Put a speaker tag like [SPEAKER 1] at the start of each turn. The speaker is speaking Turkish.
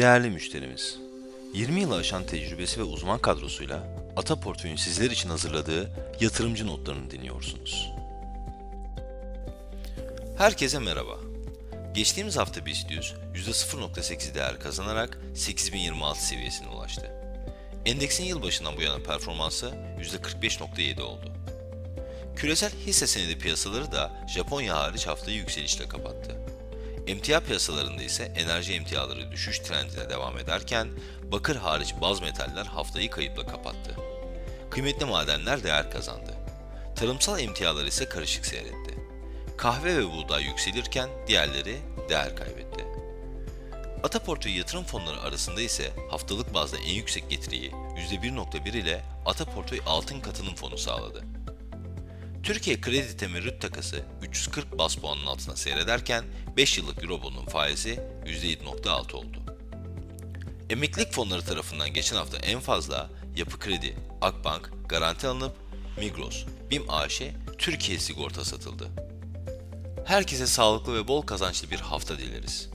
[SPEAKER 1] Değerli müşterimiz, 20 yılı aşan tecrübesi ve uzman kadrosuyla Ata Portföy'ün sizler için hazırladığı yatırımcı notlarını dinliyorsunuz. Herkese merhaba. Geçtiğimiz hafta BIST 100 %0.8 değer kazanarak 8026 seviyesine ulaştı. Endeksin yılbaşından bu yana performansı %45.7 oldu. Küresel hisse senedi piyasaları da Japonya hariç haftayı yükselişle kapattı. Emtia piyasalarında ise enerji emtiaları düşüş trendine devam ederken bakır hariç baz metaller haftayı kayıpla kapattı. Kıymetli madenler değer kazandı. Tarımsal emtialar ise karışık seyretti. Kahve ve buğday yükselirken diğerleri değer kaybetti. Ataportföy yatırım fonları arasında ise haftalık bazda en yüksek getiriyi %1.1 ile Ataportföy altın katılım fonu sağladı. Türkiye kredi temerrüt takası 340 bas puanın altına seyrederken 5 yıllık Eurobond'un faizi %7.6 oldu. Emeklilik fonları tarafından geçen hafta en fazla Yapı Kredi, Akbank, Garanti alınıp Migros, BİM AŞ, Türkiye Sigorta satıldı. Herkese sağlıklı ve bol kazançlı bir hafta dileriz.